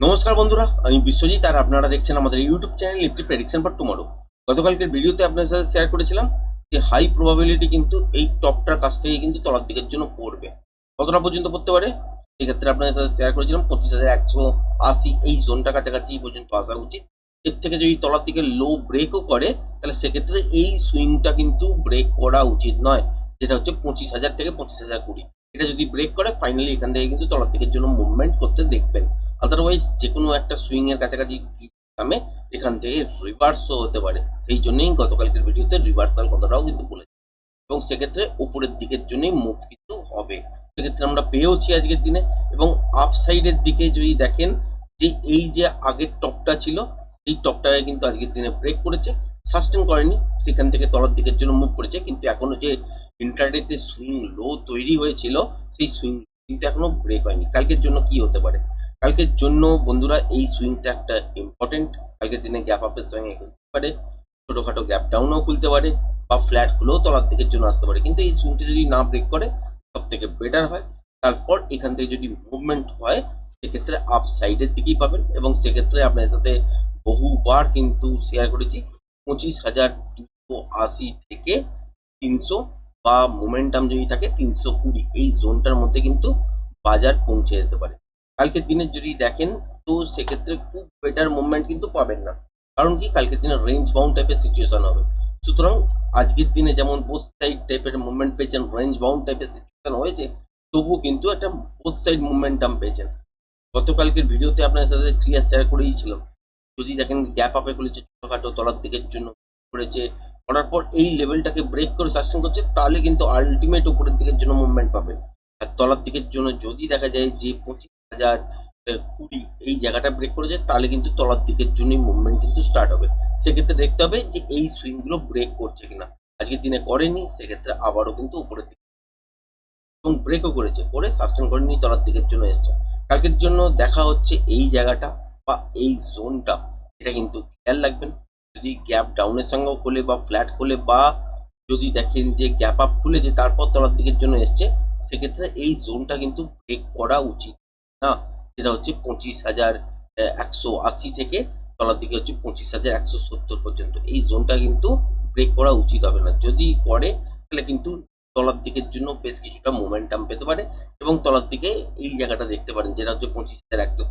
নমস্কার বন্ধুরা, আমি বিশ্বজিৎ আর আপনারা দেখছেন আমাদের YouTube channel Nifty prediction for tomorrow গতকালকের ভিডিওতে আপনাদের সাথে শেয়ার করেছিলাম যে হাই প্রবাবিলিটি কিন্তু এই টপটার কাছ থেকে কিন্তু তলার দিকের জন্য পড়বে। কতটা পর্যন্ত পড়তে পারে? সেক্ষেত্রে আপনাদের সাথে শেয়ার করেছিলাম, পঁচিশ হাজার একশো আশি এই জোনটা কাছাকাছি পর্যন্ত আসা উচিত। এর থেকে যদি তলার দিকে লো ব্রেকও করে, তাহলে সেক্ষেত্রে এই সুইংটা কিন্তু ব্রেক করা উচিত নয়, যেটা হচ্ছে পঁচিশ হাজার থেকে পঁচিশ হাজার কুড়ি। এটা যদি ব্রেক করে ফাইনালি এখান থেকে কিন্তু তলার দিকের জন্য মুভমেন্ট করতে দেখবেন। আদারওয়াইজ যে কোনো একটা সুইং এর কাছাকাছি নামে এখান থেকে রিভার্সও হতে পারে। সেই জন্যই গতকালকের ভিডিওতে রিভার্সাল কথাটাও কিন্তু বলেছি। এবং সেক্ষেত্রে উপরের দিকের জন্যই মুভ কিন্তু হবে। সেক্ষেত্রে আমরা পেয়েওছি আজকের দিনে। এবং আপ সাইডের দিকে যদি দেখেন, যে এই যে আগের টপটা ছিল, সেই টপটাকে কিন্তু আজকের দিনে ব্রেক করেছে। সাস্টেন করেনি। সেখান থেকে তলার দিকের জন্য মুভ করেছে। কিন্তু এখনও যে ইন্টারডেতে সুইং লো তৈরি হয়েছিল, সেই সুইং কিন্তু এখনও ব্রেক হয়নি। কালকের জন্য কি হতে পারে? কালকের জন্য বন্ধুরা এই সুইংটা একটা ইম্পর্টেন্ট কালকের দিনে গ্যাপ আপের সঙ্গে খুলতে পারে, ছোটখাটো গ্যাপ ডাউনও খুলতে পারে, বা ফ্ল্যাট খুলেও তলার দিকের জন্য আসতে পারে। কিন্তু এই সুইংটা যদি না ব্রেক করে সব থেকে বেটার হয়। তারপর এখান থেকে যদি মুভমেন্ট হয়, সেক্ষেত্রে আপ সাইডের দিকেই পাবেন এবং সেক্ষেত্রে আপনার সাথে বহুবার কিন্তু শেয়ার করেছি। পঁচিশ হাজার দুশো আশি থেকে তিনশো বা মোমেন্টাম যদি থাকে, তিনশো কুড়ি এই জোনটার মধ্যে কিন্তু বাজার পৌঁছে যেতে পারে। কালকের দিনে যদি দেখেন, তো সেক্ষেত্রে খুব বেটার মুভমেন্ট কিন্তু পাবেন না। কারণ কি? কালকের দিনে রেঞ্জ বাউন্ড টাইপের সিচুয়েশন হবে। সুতরাং আজকের দিনে যেমন বোথ সাইড টাইপের মুভমেন্ট পেয়েছেন রেঞ্জ বাউন্ড টাইপের সিচুয়েশন হয়েছে, তবুও কিন্তু একটা বোথ সাইড মুভমেন্টাম পেয়েছেন। গতকালকের ভিডিওতে আপনার সাথে ক্লিয়ার শেয়ার করেইছিলাম। যদি দেখেন গ্যাপ আপে খুলেছে, ছোটখাটো তলার দিকের জন্য করেছে, করার পর এই লেভেলটাকে ব্রেক করে সাস্টেন করছে, তাহলে কিন্তু আলটিমেট উপরের দিকের জন্য মুভমেন্ট পাবে। আর তলার দিকের জন্য যদি দেখা যায় যে পঁচিশ হাজার কুড়ি এই জায়গাটা ব্রেক করে যায় তাহলে কিন্তু তলার দিকের জন্যই মুভমেন্ট কিন্তু স্টার্ট হবে। সেক্ষেত্রে দেখতে হবে যে এই সুইংগুলো ব্রেক করছে কিনা। আজকের দিনে করেনি, সেক্ষেত্রে আবারও কিন্তু উপরের দিকে এবং ব্রেকও করেছে, করে সাস্টেন করেনি তলার দিকের জন্য এসছে। কালকের জন্য দেখা হচ্ছে এই জায়গাটা বা এই জোনটা এটা কিন্তু খেয়াল রাখবেন। যদি গ্যাপ ডাউনের সঙ্গেও খোলে বা ফ্ল্যাট খোলে বা যদি দেখেন যে গ্যাপ আপ খুলেছে, তারপর তলার দিকের জন্য এসছে, সেক্ষেত্রে এই জোনটা কিন্তু ব্রেক করা উচিত। না? যেটা হচ্ছে পঁচিশ হাজার একশো আশি থেকে তলার দিকে হচ্ছে পঁচিশ হাজার একশো সত্তর পর্যন্ত। এই জোনটা কিন্তু ব্রেক করা উচিত হবে না। যদি করে, তাহলে কিন্তু তলার দিকের জন্য বেশ কিছুটা মোমেন্টাম পেতে পারে এবং তলার দিকে এই জায়গাটা দেখতে পারেন, যেটা হচ্ছে পঁচিশ হাজার একশো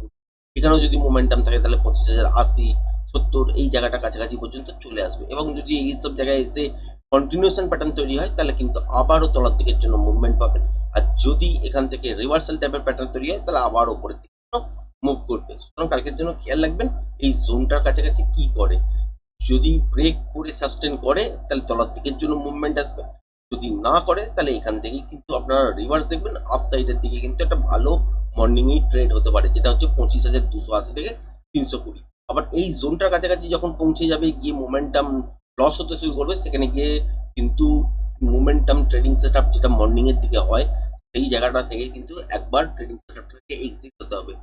এখানেও যদি মোমেন্টাম থাকে, তাহলে পঁচিশ হাজার আশি সত্তর এই জায়গাটা কাছাকাছি পর্যন্ত চলে আসবে। এবং যদি এই সব জায়গায় এসে কন্টিনিউশন প্যাটার্ন তৈরি হয়, তাহলে কিন্তু আবারও তলার দিকের জন্য মুভমেন্ট পাবেন। আর যদি এখান থেকে রিভার্সাল টাইপের প্যাটার্ন তৈরি হয়, তাহলে আবার উপরের দিকে মুভ করবে। সুতরাং কালকের জন্য খেয়াল রাখবেন, এই জোনটার কাছাকাছি কি করে? যদি ব্রেক করে সাস্টেন করে, তাহলে তলার দিকের জন্য মুভমেন্ট আসবে। যদি না করে, তাহলে এখান থেকেই কিন্তু আপনারা রিভার্স দেখবেন আপ সাইডের দিকে কিন্তু একটা ভালো মর্নিং এই ট্রেড হতে পারে, যেটা হচ্ছে পঁচিশ হাজার দুশো আশি থেকে তিনশো কুড়ি। আবার এই জোনটার কাছাকাছি যখন পৌঁছে যাবে, গিয়ে মোমেন্টাম লস হতে শুরু করবে, সেখানে গিয়ে কিন্তু মোমেন্টাম ট্রেডিং সেট আপ যেটা মর্নিং এর দিকে হয় সেই জায়গাটা থেকে কিন্তু একবার ট্রেডিং সেট এক্সিট হতে হবে।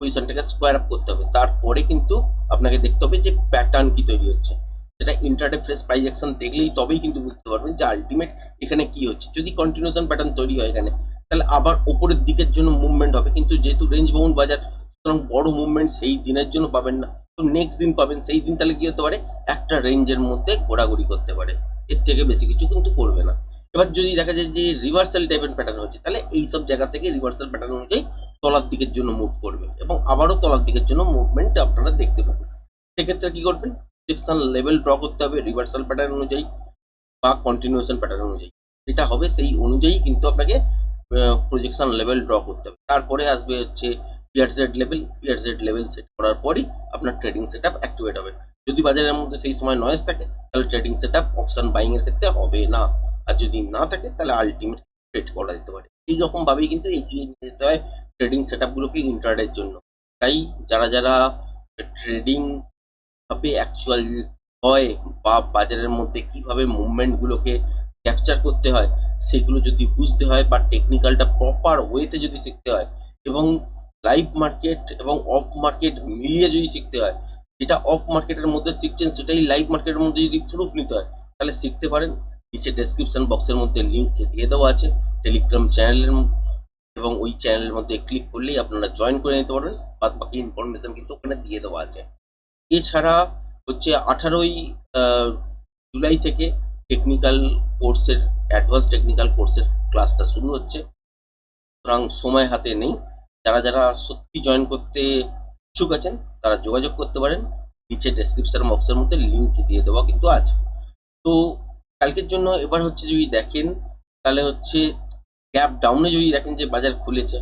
পজিশনটাকে স্কোয়ার আপ করতে হবে। তারপরে কিন্তু আপনাকে দেখতে হবে যে প্যাটার্ন কি তৈরি হচ্ছে। যেটা ইন্টারডে ফ্রেশ প্রাইস অ্যাকশন দেখলেই তবেই কিন্তু বুঝতে পারবেন যে আলটিমেট এখানে কি হচ্ছে। যদি কন্টিনিউশন প্যাটার্ন তৈরি হয় এখানে, তাহলে আবার ওপরের দিকের জন্য মুভমেন্ট হবে। কিন্তু যেহেতু রেঞ্জ বাউন্ড বাজার, সুতরাং বড় মুভমেন্ট সেই দিনের জন্য পাবেন না। তো নেক্সট দিন পাবেন, সেই দিন তাহলে কি হতে পারে? একটা রেঞ্জের মধ্যে ঘোরাঘুরি করতে পারে। এর থেকে বেশি কিছু কিন্তু করবে না। এবার যদি দেখা যায় যে রিভার্সাল টাইপের প্যাটার্ন হচ্ছে, তাহলে এই সব জায়গা থেকে রিভার্সাল প্যাটার্ন অনুযায়ী তলার দিকের জন্য মুভ করবে এবং আবারও তলার দিকের জন্য মুভমেন্ট আপনারা দেখতে পাবেন। সেক্ষেত্রে কি করবেন? সেকশন লেভেল ড্র করতে হবে রিভার্সাল প্যাটার্ন অনুযায়ী বা কন্টিনিউশন প্যাটার্ন অনুযায়ী। যেটা হবে সেই অনুযায়ী কিন্তু আপনাকে প্রজেকশন লেভেল ড্র করতে হবে। তারপরে আসবে হচ্ছে P R Z level P R Z level set করার পরই আপনার ট্রেডিং সেট আপ অ্যাক্টিভেট হবে। যদি বাজারের মধ্যে সেই সময় নয়েজ থাকে, তাহলে trading set up option buying এর ক্ষেত্রে হবে না। আর যদি না থাকে, তাহলে আলটিমেট ট্রেড করা যেতে পারে। এই রকম ভাবেই কিন্তু এগিয়ে নিয়ে যেতে হয় ট্রেডিং সেট আপগুলোকে ইন্টারডের জন্য। তাই যারা যারা ট্রেডিং ভাবে অ্যাকচুয়াল হয় বা বাজারের মধ্যে কীভাবে মুভমেন্ট গুলোকে ক্যাপচার করতে হয়, সেগুলো যদি বুঝতে হয় বা টেকনিক্যালটা প্রপার ওয়েতে যদি শিখতে হয় এবং লাইভ মার্কেট এবং অফ মার্কেট মিলিয়ে যদি শিখতে হয়, যেটা অফ মার্কেটের মধ্যে শিখছেন সেটাই লাইভ মার্কেটের মধ্যে যদি প্রুফ নিতে হয়, তাহলে শিখতে পারেন নিচে ডেসক্রিপশন বক্সের মধ্যে লিঙ্ক দিয়ে দেওয়া আছে টেলিগ্রাম চ্যানেলের এবং ওই চ্যানেলের মধ্যে ক্লিক করলেই আপনারা জয়েন করে নিতে পারবেন, বাদ বাকি ইনফরমেশন কিন্তু ওখানে দিয়ে দেওয়া আছে। এছাড়া হচ্ছে আঠারোই জুলাই থেকে টেকনিক্যাল কোর্সের অ্যাডভান্স টেকনিক্যাল কোর্সের ক্লাসটা শুরু হচ্ছে। সুতরাং সময় হাতে নেই। যারা যারা সত্যি জয়েন করতে ইচ্ছুক আছেন, তারা যোগাযোগ করতে পারেন। নিচে ডেসক্রিপশন বক্সের মধ্যে লিঙ্ক দিয়ে দেওয়া কিন্তু আছে। তো কালকের জন্য এবার হচ্ছে যদি দেখেন, তাহলে হচ্ছে গ্যাপ ডাউনে যদি দেখেন যে বাজার খুলেছে,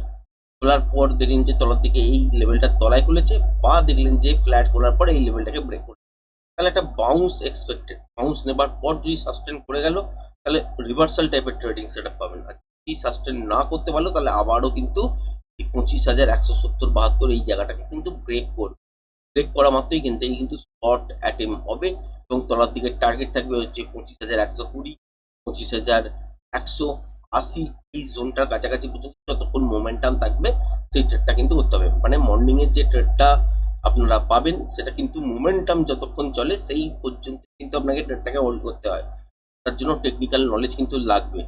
খোলার পর দেখলেন যে তলার দিকে এই লেভেলটা তলায় খুলেছে, বা দেখলেন যে ফ্ল্যাট খোলার পর এই লেভেলটাকে ব্রেক করে তাহলে একটা বাউন্স এক্সপেক্টেড বাউন্স নেবার পর যদি সাস্টেন করে গেল, তাহলে রিভার্সাল টাইপের ট্রেডিং সেট আপ পাবেন। আর যদি সাস্টেন না করতে পারল, তাহলে আবারও কিন্তু পঁচিশ হাজার একশো সত্তর বাহাত্তর এই জায়গাটাকে কিন্তু ব্রেক করবে। ব্রেক করা মাত্রই কিন্তু এই কিন্তু স্পট অ্যাটেম হবে। এবং তলার দিকে টার্গেট থাকবে হচ্ছে পঁচিশ হাজার একশো কুড়ি, পঁচিশ হাজার একশো আশি। এই জোনটার কাছাকাছি পর্যন্ত যতক্ষণ মোমেন্টাম থাকবে, সেই ট্রেডটা কিন্তু করতে হবে। মানে মর্নিং এর যে ট্রেডটা আপনারা পাবেন, সেটা কিন্তু মোমেন্টাম যতক্ষণ চলে, সেই পর্যন্ত কিন্তু আপনাকে ট্রেডটাকে হোল্ড করতে হয়। তার জন্য টেকনিক্যাল নলেজ কিন্তু লাগবে।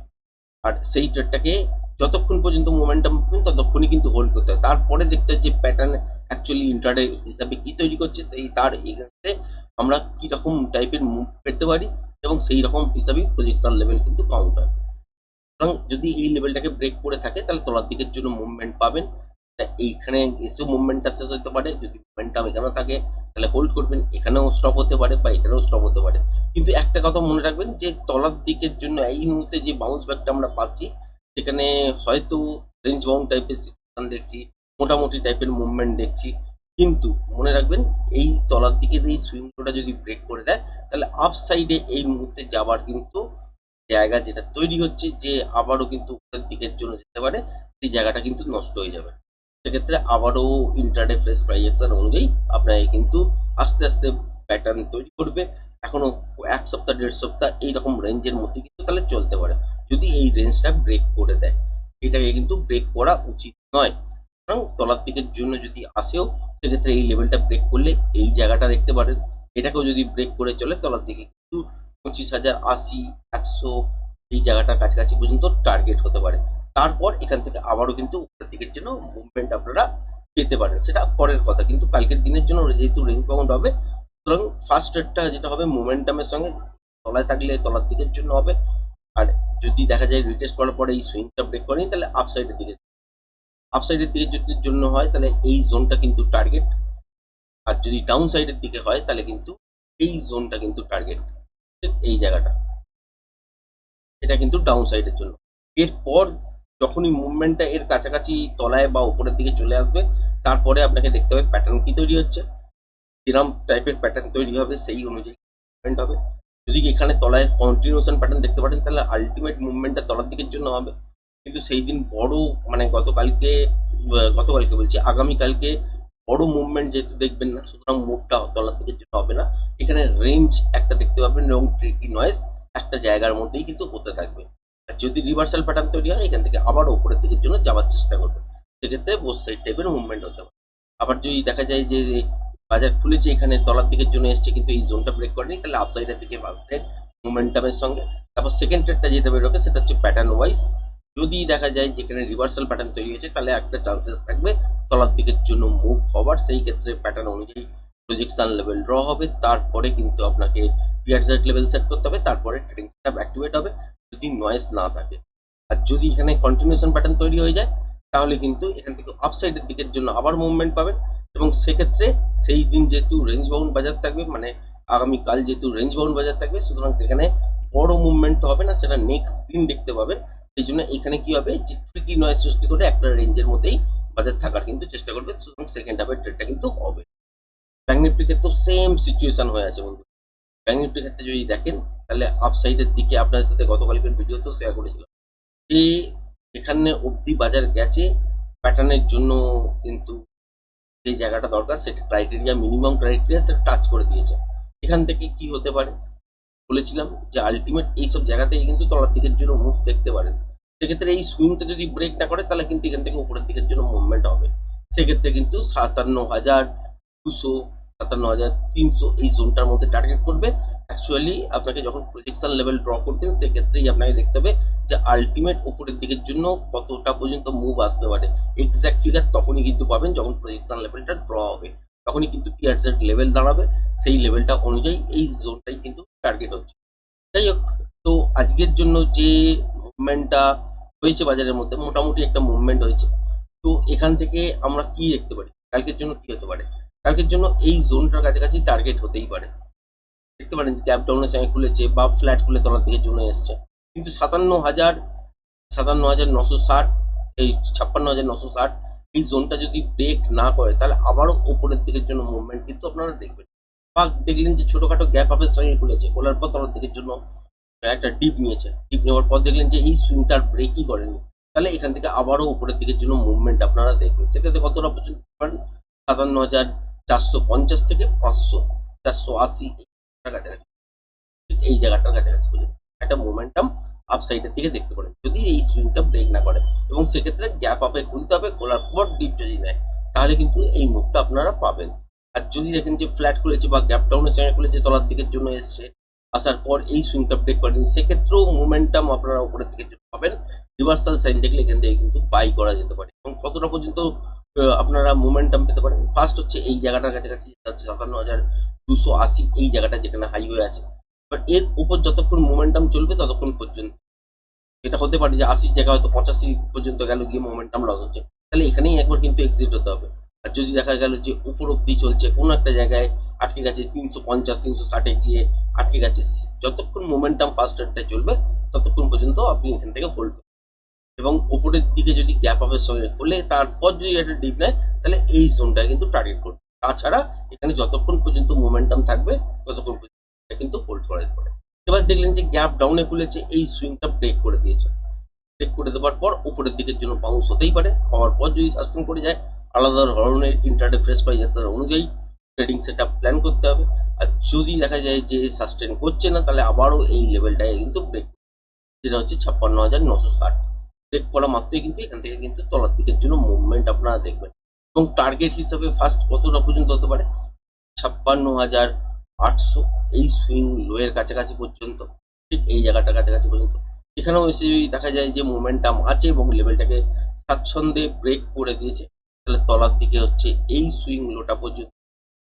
আর সেই ট্রেডটাকে যতক্ষণ পর্যন্ত মোমেন্টাম পাবেন, ততক্ষণই কিন্তু হোল্ড করতে হয় তারপরে দেখতে হয় যে প্যাটার্ন অ্যাকচুয়ালি ইন্টারডে হিসাবে কি তৈরি করছে, সেই তার এগেনস্টে আমরা কি রকম টাইপের মুভ পেতে পারি এবং সেই রকম হিসাবেই প্রজেকশন লেভেল কিন্তু কাউন্ট হয়। সুতরাং যদি এই লেভেলটাকে ব্রেক করে থাকে, তাহলে তলার দিকের জন্য মুভমেন্ট পাবেন। এইখানে এসেও মুভমেন্টটা শেষ হতে পারে। যদি মুভমেন্টাম এখানে থাকে, তাহলে হোল্ড করবেন। এখানেও স্টপ হতে পারে বা এখানেও স্টপ হতে পারে। কিন্তু একটা কথা মনে রাখবেন যে তলার দিকের জন্য এই মুহূর্তে যে বাউন্স ব্যাকটা আমরা পাচ্ছি সেখানে হয়তো রেঞ্জ বাউন্ড টাইপের সিচুয়েশন দেখছি, মোটামুটি টাইপের মুভমেন্ট দেখছি। কিন্তু মনে রাখবেন, এই তলার দিকের এই সুইংটা যদি ব্রেক করে দেয়, তাহলে আপ সাইডে এই মুহূর্তে যাবার কিন্তু জায়গা যেটা তৈরি হচ্ছে, যে আবারও কিন্তু উপরের দিকের জন্য যেতে পারে, সেই জায়গাটা কিন্তু নষ্ট হয়ে যাবে। সেক্ষেত্রে আবারও ইন্টারডে ফ্রেশ প্রাইজেকশন অনুযায়ী আপনাকে কিন্তু আস্তে আস্তে প্যাটার্ন তৈরি করবে। এখনও এক সপ্তাহ, দেড় সপ্তাহ এইরকম রেঞ্জের মধ্যে কিন্তু তাহলে চলতে পারে। যদি এই রেঞ্জটা ব্রেক করে দেয়, এটাকে কিন্তু ব্রেক করা উচিত নয়। সুতরাং তলার দিকের জন্য যদি আসেও, সেক্ষেত্রে এই লেভেলটা ব্রেক করলে এই জায়গাটা দেখতে পারেন। এটাকেও যদি ব্রেক করে চলে, তলার দিকে কিন্তু পঁচিশ হাজার, আশি, একশো এই জায়গাটার কাছাকাছি পর্যন্ত টার্গেট হতে পারে। তারপর এখান থেকে আবারও কিন্তু উপরের দিকের জন্য মুভমেন্ট আপনারা পেতে পারেন। সেটা পরের কথা, কিন্তু কালকের দিনের জন্য যেহেতু রেঞ্জ বাউন্ড হবে, সুতরাং ফার্স্ট রেটটা যেটা হবে মোমেন্টামের সঙ্গে তলায় থাকলে তলার দিকের জন্য হবে। আর যদি দেখা যায় রিটেস্ট করার পরে এই সুইংটা ব্রেক করেনি, তাহলে আপ সাইডের দিকে আপ সাইডের দিকে যদি জন্য হয়, তাহলে এই জোনটা কিন্তু টার্গেট আর যদি ডাউন সাইডের দিকে হয়, তাহলে কিন্তু এই জোনটা কিন্তু টার্গেট এই জায়গাটা। এটা কিন্তু ডাউন সাইডের জন্য। এরপর যখনই মুভমেন্টটা এর কাছাকাছি তলায় বা উপরের দিকে চলে আসবে, তারপরে আপনাকে দেখতে হবে প্যাটার্ন কি তৈরি হচ্ছে। কিরম টাইপের প্যাটার্ন তৈরি হবে, সেই অনুযায়ী মুভমেন্ট হবে। যদি এখানে তলায় কন্টিনিউশন প্যাটার্ন দেখতে পারেন, তাহলে আলটিমেট মুভমেন্টটা তলার দিকের জন্য হবে। কিন্তু সেই দিন বড় মানে গতকালকে গতকালকে বলছি, আগামীকালকে বড় মুভমেন্ট যেহেতু দেখবেন না, সুতরাং মুভটা তলার দিকের জন্য হবে না। এখানে রেঞ্জ একটা দেখতে পাবেন এবং ট্রিকি নয়েস একটা জায়গার মধ্যেই কিন্তু হতে থাকবে। আর যদি রিভার্সাল প্যাটার্ন তৈরি হয়, এখান থেকে আবার ওপরের দিকের জন্য যাওয়ার চেষ্টা করবে সেক্ষেত্রে বোস সাইড টাইপের মুভমেন্ট হতে পারে। আবার যদি দেখা যায় যে বাজার খুলেছে, এখানে তলার দিকের জন্য এসছে, কিন্তু এই জোনটা ব্রেক করেনি, তাহলে আপসাইডের দিকে ফার্স্ট ট্রেড মোমেন্টামের সঙ্গে। তারপর সেকেন্ড ট্রেডটা যেটা বেরোবে, সেটা হচ্ছে প্যাটার্ন ওয়াইজ যদি দেখা যায় যেখানে রিভার্সাল প্যাটার্ন তৈরি হয়েছে, তাহলে একটা চান্সেস থাকবে তলার দিকের জন্য মুভ হওয়ার সেই ক্ষেত্রে প্যাটার্ন অনুযায়ী প্রজেকশন লেভেল ড্র হবে। তারপরে কিন্তু আপনাকে পিয়ারজেট লেভেল সেট করতে হবে। তারপরে ট্রেডিং সেটআপ অ্যাক্টিভেট হবে, যদি নয়েস না থাকে। আর যদি এখানে কন্টিনিউশন প্যাটার্ন তৈরি হয়ে যায়, তাহলে কিন্তু এখান থেকে আপসাইডের দিকের জন্য আবার মুভমেন্ট পাবেন। এবং সেক্ষেত্রে সেই দিন যেহেতু রেঞ্জ বাউন্ড বাজার থাকবে মানে আগামীকাল যেহেতু রেঞ্জ বাউন্ড বাজার থাকবে, সুতরাং সেখানে বড় মুভমেন্ট তো হবে না, সেটা নেক্সট দিন দেখতে পাবেন। সেই জন্য এখানে কি হবে যে ট্রিকি নয় সৃষ্টি করে একটা রেঞ্জের মধ্যেই বাজার থাকার কিন্তু চেষ্টা করবে সুতরাং সেকেন্ড হাফের ট্রেডটা কিন্তু হবে। ব্যাঙ্ক ক্ষেত্রে সেম সিচুয়েশন হয়ে আছে বন্ধু। ব্যাঙ্ক নিফটির ক্ষেত্রে যদি দেখেন, তাহলে আপসাইডের দিকে আপনার সাথে গতকালকের ভিডিওতেও শেয়ার করেছিলাম। যে এখানে অবধি বাজার গেছে প্যাটার্নের জন্য কিন্তু যে জায়গাটা দরকার সেটা ক্রাইটেরিয়া মিনিমাম ক্রাইটেরিয়া সেটা টাচ করে দিয়েছে। এখান থেকে কি হতে পারে? বলেছিলাম যে আলটিমেট এইসব জায়গা থেকে কিন্তু তলার দিকের জন্য মুভ দেখতে পারেন। সেক্ষেত্রে এই সুইংটা যদি ব্রেক না করে, তাহলে কিন্তু এখান থেকে উপরের দিকের জন্য মুভমেন্ট হবে। সেক্ষেত্রে কিন্তু সাতান্ন হাজার, দুশো, সাতান্ন হাজার, তিনশো এই জোনটার মধ্যে টার্গেট করবে। অ্যাকচুয়ালি আপনাকে যখন প্রজেকশন লেভেল ড্র করবেন, সেক্ষেত্রেই আপনাকে দেখতে হবে যে আলটিমেট উপরের দিকের জন্য কতটা পর্যন্ত মুভ আসতে পারে। এক্সাক্ট ফিগার তখনই কিন্তু পাবেন যখন প্রজেকশন লেভেলটা ড্র হবে। তখনই কিন্তু টিআরজেড লেভেল দাঁড়াবে। সেই লেভেলটা অনুযায়ী এই জোনটাই কিন্তু টার্গেট হচ্ছে। যাই হোক, তো আজকের জন্য যে মুভমেন্টটা হয়েছে বাজারের মধ্যে, মোটামুটি একটা মুভমেন্ট হয়েছে। তো এখান থেকে আমরা কি দেখতে পারি? কালকের জন্য কি হতে পারে? কালকের জন্য এই জোনটার কাছাকাছি টার্গেট হতেই পারে। দেখতে পারেন গ্যাপ ডাউনের সঙ্গে খুলেছে বা ফ্ল্যাট খুলে তলার দিকে জন্য এসছে। কিন্তু সাতান্ন হাজার সাতান্ন হাজার নশো ষাট, এই ছাপ্পান্ন হাজার নশো ষাট, এই জোনটা যদি ব্রেক না করে, তাহলে আবারও ওপরের দিকের জন্য মুভমেন্ট কিন্তু আপনারা দেখবেন। বা দেখলেন যে ছোটখাটো গ্যাপ আপের সঙ্গে খুলেছে, খোলার পর তলার দিকের জন্য একটা ডিপ নিয়েছে। ডিপ নেওয়ার পর দেখলেন যে এই সুইংটার ব্রেকই করেনি। তাহলে এখান থেকে আবারও উপরের দিকের জন্য মুভমেন্ট আপনারা দেখবেন। সেটাতে কতটা পর্যন্ত পারেন সাতান্ন হাজার চারশো পঞ্চাশ থেকে পাঁচশো, চারশো আশি, এই কাছাকাছি। এই জায়গাটার কাছাকাছি পর্যন্ত একটা মোমেন্টাম আপসাইডের দিকে দেখতে পারেন। যদি এই সুইংটা ব্রেক না করে, এবং সেক্ষেত্রে গ্যাপ আপে খুলতে হবে খোলার পর ডিপ যদি নেয়, তাহলে কিন্তু এই মুভটা আপনারা পাবেন। আর যদি দেখেন যে ফ্ল্যাট খুলেছে বা গ্যাপ ডাউনের সঙ্গে খুলেছে, তলার দিকের জন্য এসছে, আসার পর এই সুইংটা ব্রেক করেনি সেক্ষেত্রেও মোমেন্টাম আপনারা উপরের দিকে পাবেন। রিভার্সাল সাইন দেখলে এখান থেকে কিন্তু বাই করা যেতে পারে। এবং কতটা পর্যন্ত আপনারা মোমেন্টাম পেতে পারেন? ফার্স্ট হচ্ছে এই জায়গাটার কাছাকাছি, সাতান্ন হাজার দুশো আশি, এই জায়গাটা যেখানে হাইওয়ে আছে বাট এর উপর যতক্ষণ মোমেন্টাম চলবে ততক্ষণ পর্যন্ত। এটা হতে পারে যে আশির জায়গায় হয়তো পঁচাশি পর্যন্ত গেল গিয়ে মোমেন্টাম লস হচ্ছে। তাহলে এখানেই একবার কিন্তু এক্সিট হতে হবে। আর যদি দেখা গেল যে উপর অব্দি চলছে কোনো একটা জায়গায় আটকে গেছে তিনশো পঞ্চাশ, তিনশো ষাটে গিয়ে আটকে গেছে, যতক্ষণ মোমেন্টাম ফার্স্ট রেটটা চলবে ততক্ষণ পর্যন্ত আপনি এখান থেকে হোল্ড এবং উপরের দিকে যদি গ্যাপ আপের সঙ্গে করলে তারপর যদি একটা ডিপ নেয়, তাহলে এই জোনটা কিন্তু টার্গেট করবে তাছাড়া এখানে যতক্ষণ পর্যন্ত মোমেন্টাম থাকবে ততক্ষণ পর্যন্ত কিন্তু হোল্ড করা পারে এবার দেখলেন যে গ্যাপ ডাউনে খুলেছে, এই সুইংটা ব্রেক করে দিয়েছে। ব্রেক করে দেওয়ার পর উপরের দিকের জন্য বাউন্স হতেই পারে। হওয়ার পর যদি সাসপেন্ড করে যায়, আলাদা ধরনের ইন্টারডে ফ্রেশ প্রাইস অনুযায়ী ট্রেডিং সেট প্ল্যান করতে হবে। আর যদি দেখা যায় যে সাস্টেন করছে না, তাহলে আবারও এই লেভেলটায় কিন্তু ব্রেক যেটা হচ্ছে ছাপ্পান্ন হাজার নশো ষাট। ব্রেক করা মাত্রই কিন্তু এখান থেকে কিন্তু তলার দিকের জন্য মুভমেন্ট আপনারা দেখবেন। এবং টার্গেট হিসাবে ফার্স্ট কতটা পর্যন্ত হতে পারে? ছাপ্পান্ন হাজার আটশো এই সুইং লোয়ের কাছাকাছি পর্যন্ত, ঠিক এই জায়গাটার কাছাকাছি পর্যন্ত। এখানেও এসে যদি দেখা যায় যে মোমেন্টাম আছে এবং লেভেলটাকে স্বাচ্ছন্দ্যে ব্রেক করে দিয়েছে। তাহলে তলার দিকে হচ্ছে এই সুইং লোটা পর্যন্ত,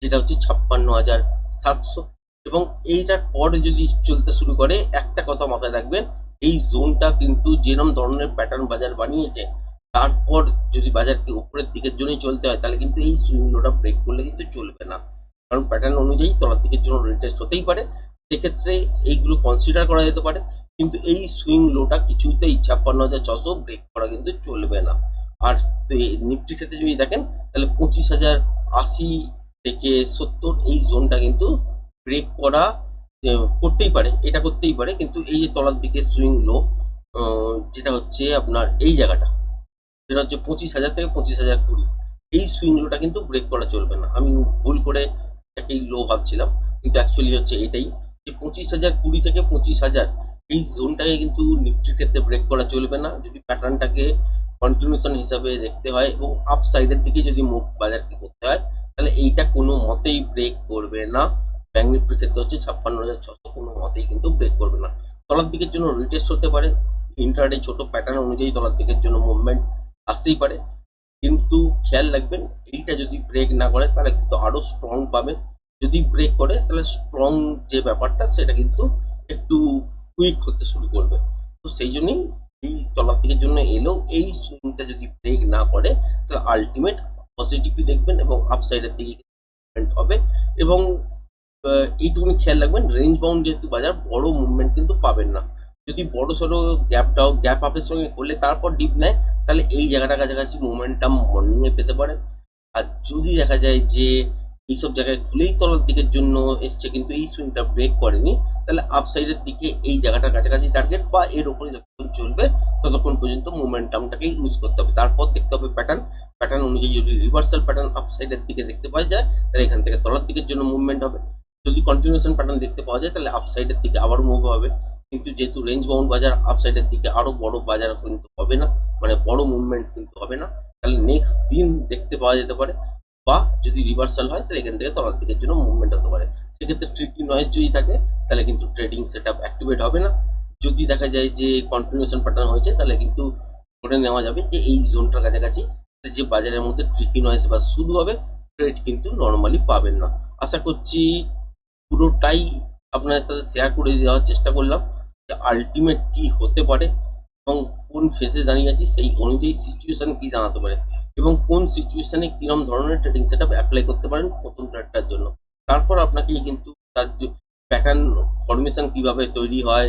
যেটা হচ্ছে ছাপ্পান্ন হাজার সাতশো। এবং এইটার পরে যদি চলতে শুরু করে, একটা কথা মাথায় রাখবেন, এই জোনটা কিন্তু যেরকম ধরনের প্যাটার্ন বাজার বানিয়েছে, তারপর যদি বাজারকে উপরের দিকের জন্যই চলতে হয়, তাহলে কিন্তু এই সুইং লোটা ব্রেক করলে কিন্তু চলবে না। কারণ প্যাটার্ন অনুযায়ী তলার দিকের জন্য রিটেস্ট হতেই পারে। সেক্ষেত্রে এইগুলো কনসিডার করা যেতে পারে। কিন্তু এই সুইং লোটা কিছুতেই ছাপ্পান্ন হাজার ছশো ব্রেক করা কিন্তু চলবে না। আর নিফটির ক্ষেত্রে যদি দেখেন, তাহলে পঁচিশ হাজার আশি থেকে সত্তর এই জোনটা কিন্তু ব্রেক করা করতেই পারে। এটা করতেই পারে। কিন্তু এই যে তলার দিকে সুইং লো যেটা হচ্ছে আপনার এই জায়গাটা যেটা হচ্ছে পঁচিশ হাজার থেকে পঁচিশ হাজার কুড়ি। এই সুইং লোটা কিন্তু ব্রেক করা চলবে না। আমি ভুল করে এটাকেই লো ভাবছিলাম, কিন্তু অ্যাকচুয়ালি হচ্ছে এটাই যে পঁচিশ হাজার কুড়ি থেকে পঁচিশ হাজার, এই জোনটাকে কিন্তু নিফটির ক্ষেত্রে ব্রেক করা চলবে না। যদি প্যাটার্নটাকে কন্টিনিউশন হিসাবে দেখতে হয় এবং আপ সাইডের দিকে যদি মুভ বাজারকে করতে হয়, তাহলে এইটা কোনো মতেই ব্রেক করবে না। ব্যাঙ্ক নিফটির ক্ষেত্রে হচ্ছে ছাপ্পান্ন হাজার ছশো কোনো মতেই কিন্তু ব্রেক করবে না। তলার দিকের জন্য রিটেস্ট হতে পারে। ইন্টারডে ছোট প্যাটার্ন অনুযায়ী তলার দিকের জন্য মুভমেন্ট আসতেই পারে। কিন্তু খেয়াল রাখবেন, এইটা যদি ব্রেক না করে, তাহলে কিন্তু আরও স্ট্রং পাবেন। যদি ব্রেক করে, তাহলে স্ট্রং যে ব্যাপারটা, সেটা কিন্তু একটু কুইক হতে শুরু করবে। তো সেই জন্যই এই তলার দিকের জন্য এলেও এই সুইংটা যদি ব্রেক না করে, তাহলে আলটিমেট পজিটিভই দেখবেন এবং আপসাইডের দিকে হবে। এবং এইটুকুনি খেয়াল রাখবেন রেঞ্জ বাউন্ড যেহেতু বাজার, বড় মুভমেন্ট কিন্তু পাবেন না। যদি বড় সড়ো গ্যাপ গ্যাপ আপের সঙ্গে করলে, তারপর ডিপ নেয় তাহলে এই জায়গাটার কাছাকাছি মোমেন্টাম মর্নিং এ পেতে পারে। আর যদি দেখা যায় যে এইসব জায়গায় খুলেই তলার দিকের জন্য এসছে কিন্তু এই সুইংটা ব্রেক করেনি, তাহলে আপসাইডের দিকে এই জায়গাটার কাছাকাছি টার্গেট বা এর উপরে যতক্ষণ চলবে ততক্ষণ পর্যন্ত মোমেন্টামটাকে ইউজ করতে হবে। তারপর দেখতে হবে প্যাটার্ন প্যাটার্ন অনুযায়ী যদি রিভার্সাল প্যাটার্ন আপসাইডের দিকে দেখতে পাওয়া যায়, তাহলে এখান থেকে তলার দিকের জন্য মুভমেন্ট হবে। যদি কন্টিনিউশন প্যাটার্ন দেখতে পাওয়া যায়, তাহলে আপসাইডের দিকে আবার মুভ হবে। কিন্তু যেহেতু রেঞ্জ বাউন্ড বাজার আপসাইডের দিকে আরও বড় বাজার কিন্তু হবে না মানে বড় মুভমেন্ট কিন্তু হবে না, তাহলে নেক্সট দিন দেখতে পাওয়া যেতে পারে, বা যদি রিভার্সাল হয়, তাহলে এখান থেকে তলার দিকের জন্য মুভমেন্ট হতে পারে। সেক্ষেত্রে ট্রিকি নয়েজ যদি থাকে, তাহলে কিন্তু ট্রেডিং সেট আপ অ্যাক্টিভেট হবে না। যদি দেখা যায় যে কন্টিনিউশন প্যাটার্ন হয়েছে, তাহলে কিন্তু ধরে নেওয়া যাবে যে এই জোনটার কাছাকাছি যে বাজারের মধ্যে ট্রিকি নয়েস বা শুধু হবে ট্রেড কিন্তু নর্মালি পাবেন না। আশা করছি পুরোটাই আপনাদের সাথে শেয়ার করে দেওয়ার চেষ্টা করলাম। আলটিমেট কি হতে পারে এবং কোন ফেসে দাঁড়িয়ে আছি সেই অনুযায়ী সিচুয়েশন কি দাঁড়াতে পারে এবং কোন সিচুয়েশনে কিরম ধরনের ট্রেডিং সেট আপ অ্যাপ্লাই করতে পারেন প্রথম ট্রেডটার জন্য। তারপর আপনাকে কিন্তু তার প্যাটার্ন ফরমেশন কীভাবে তৈরি হয়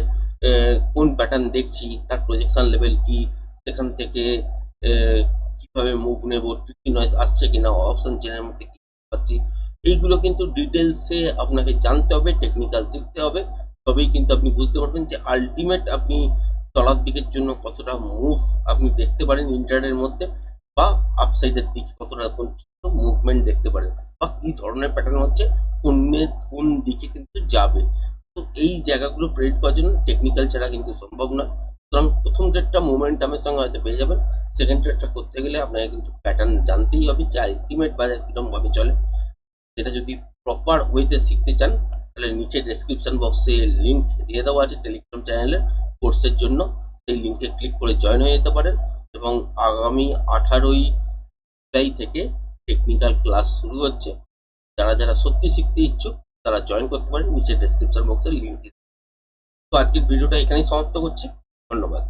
কোন প্যাটার্ন দেখছি, তার প্রজেকশন লেভেল কি, সেখান থেকে কীভাবে মুভ নেব ট্রিকি নয়েস আসছে কিনা অপশন চেনের মধ্যে কি পাচ্ছি, এইগুলো কিন্তু ডিটেলসে আপনাকে জানতে হবে টেকনিক্যাল শিখতে হবে। তবেই কিন্তু আপনি বুঝতে পারবেন যে আলটিমেট আপনি তলার দিকের জন্য কতটা মুভ আপনি দেখতে পারেন ইন্টারনেটের মধ্যে বা আপসাইডের দিকে কতটা পর্যন্ত মুভমেন্ট দেখতে পারেন বা কি ধরনের প্যাটার্ন হচ্ছে, কোন কোন দিকে কিন্তু যাবে। তো এই জায়গাগুলো প্রেডিক্ট করার জন্য টেকনিক্যাল ছাড়া কিন্তু সম্ভব নয়। সুতরাং প্রথম ট্রেডটা মোমেন্টামের সঙ্গে হয়তো পেয়ে যাবেন সেকেন্ড ট্রেডটা করতে গেলে আপনাকে কিন্তু প্যাটার্ন জানতেই হবে যে আলটিমেট বাজার কীরকম ভাবে চলে। সেটা যদি প্রপার ওয়েতে শিখতে চান তাহলে নিচে ডেসক্রিপশন বক্সে লিঙ্ক দিয়ে দেওয়া আছে টেলিগ্রাম চ্যানেলের কোর্সের জন্য সেই লিঙ্কে ক্লিক করে জয়েন হয়ে যেতে পারেন এবং আগামী আঠারোই জুলাই থেকে টেকনিক্যাল ক্লাস শুরু হচ্ছে। যারা যারা সত্যি শিখতে ইচ্ছুক, তারা জয়েন করতে পারেন নিচে ডেসক্রিপশন বক্সে লিঙ্ক দিতে তো আজকের ভিডিওটা এখানেই সমাপ্ত করছি। ধন্যবাদ।